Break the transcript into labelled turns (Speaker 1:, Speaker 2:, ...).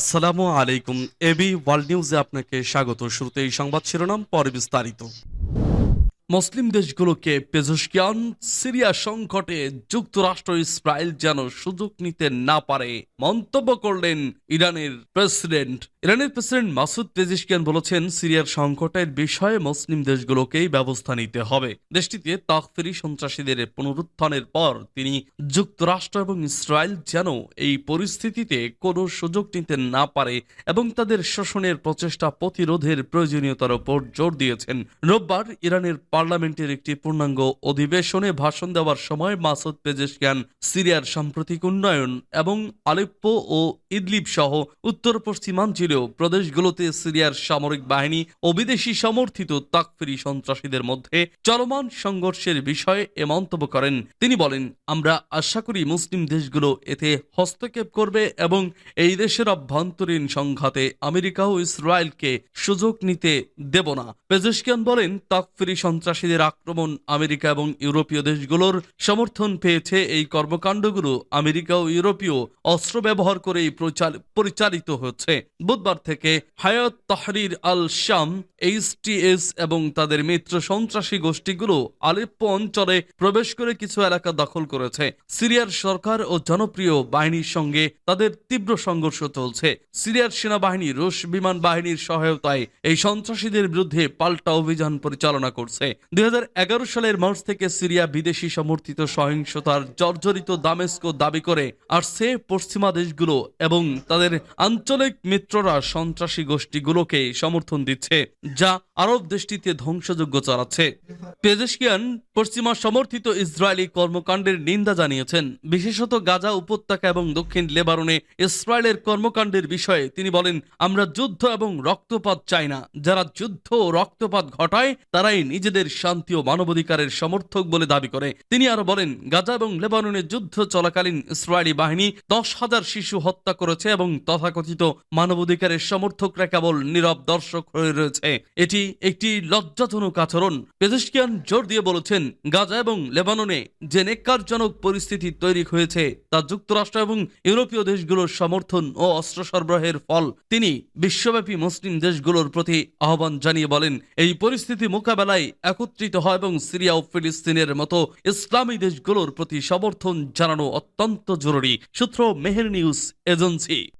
Speaker 1: আসসালামু আলাইকুম AB world নিউজে আপনাকে স্বাগত। শুরুতে এই সংবাদ শিরোনাম পরে বিস্তারিত। মুসলিম দেশগুলোকে পেজস্কিয়ান সিরিয়া সংকটে যুক্তরাষ্ট্র ইসরায়েল যেন সুযোগ নিতে না পারে, মন্তব্য করলেন ইরানের প্রেসিডেন্ট। ইরানের প্রেসিডেন্ট মাসুদ পেজিশকিয়ান বলেছেন, সিরিয়ার সংকটের বিষয়ে মুসলিম দেশগুলোকেই ব্যবস্থা নিতে হবে। দেশটিতে তাকফিরি সন্ত্রাসীদের পুনরুত্থানের পর তিনি যুক্তরাষ্ট্র এবং ইসরায়েল যেন এই পরিস্থিতিতে কোনো সুযোগ নিতে না পারে এবং তাদের শোষণের প্রচেষ্টা প্রতিরোধের প্রয়োজনীয়তার উপর জোর দিয়েছেন। রোববার ইরানের পার্লামেন্টের একটি পূর্ণাঙ্গ অধিবেশনে ভাষণ দেওয়ার সময় মাসুদ পেজেশকিয়ান সিরিয়ার সাম্প্রতিক উন্নয়ন এবং আলেপ্পো ও ইদলিব সহ উত্তর পশ্চিমাঞ্চলীয় প্রদেশগুলোতে সিরিয়ার সামরিক বাহিনী ও বিদেশি সমর্থিত তাকফিরি সন্ত্রাসীদের মধ্যে চলমান সংঘর্ষের বিষয়ে এ মন্তব্য করেন। তিনি বলেন, আমরা আশা করি মুসলিম দেশগুলো এতে হস্তক্ষেপ করবে এবং এই দেশের অভ্যন্তরীণ সংঘাতে আমেরিকা ও ইসরায়েলকে সুযোগ নিতে দেব না। পেজেশকিয়ান বলেন, তাকফিরি সন্ত্রাসীদের আক্রমণ আমেরিকা এবং ইউরোপীয় দেশগুলোর সমর্থন পেয়েছে এই কর্মকাণ্ডগুলো আমেরিকা ও ইউরোপীয় অস্ত্র ব্যবহার করেই পরিচালিত হচ্ছে। বুধবার থেকে হায়াত তাহরির আল শাম এইচটিএস এবং তাদের মিত্র সন্ত্রাসী গোষ্ঠীগুলো আলেপ্পো অঞ্চলে প্রবেশ করে কিছু এলাকা দখল করেছে। সিরিয়ার সরকার ও জনপ্রিয় বাহিনীর সঙ্গে তাদের তীব্র সংঘর্ষ চলছে। সিরিয়ার সেনাবাহিনী রুশ বিমান বাহিনীর সহায়তায় এই সন্ত্রাসীদের বিরুদ্ধে পাল্টা অভিযান পরিচালনা করছে। দুই হাজার এগারো সালের মার্চ থেকে সিরিয়া বিদেশি সমর্থিত সহিংসতার জর্জরিত দামেস্কো দাবি করে আসছে পশ্চিমা দেশগুলো এবং তাদের আঞ্চলিক মিত্ররা সন্ত্রাসী গোষ্ঠীগুলোকে সমর্থন দিচ্ছে, যা আরব দেশটিতে ধ্বংসযজ্ঞ চালাচ্ছে। পেজেশকিয়ান পশ্চিমা সমর্থিত ইসরায়েলি কর্মকাণ্ডের নিন্দা জানিয়েছেন। বিশেষত গাজা উপত্যকা এবং দক্ষিণ লেবাননে ইসরায়েলের কর্মকাণ্ডের বিষয়ে তিনি বলেন, আমরা যুদ্ধ এবং রক্তপাত চাই না। যারা যুদ্ধ ও রক্তপাত ঘটায়, তারাই নিজেদের শান্তি ও মানবাধিকারের সমর্থক বলে দাবি করে। তিনি আরও বলেন, গাজা এবং লেবাননে যুদ্ধ চলাকালীন ইসরায়েলি বাহিনী দশ হাজার শিশু হত্যা করেছে এবং তথাকথিত মানবাধিকারের সমর্থকরা কেবল নীরব দর্শক হয়ে রয়েছে। এটি একটি লজ্জাজনক আচরণ। পেজেশকিয়ান জোর দিয়ে বলেছেন, গাজা এবং লেবাননে যে নেককারজনক পরিস্থিতি তৈরি হয়েছে তা যুক্তরাষ্ট্র এবং ইউরোপীয় দেশগুলোর সমর্থন ও অস্ত্র সরবরাহের ফল। তিনি বিশ্বব্যাপী মুসলিম দেশগুলোর প্রতি আহ্বান জানিয়ে বলেন, এই পরিস্থিতি মোকাবেলায় একত্রিত হয় এবং সিরিয়া ও ফিলিস্তিনের মতো ইসলামী দেশগুলোর প্রতি সমর্থন জানানো অত্যন্ত জরুরি। সূত্র মেহের নিউজ এজেন্সি।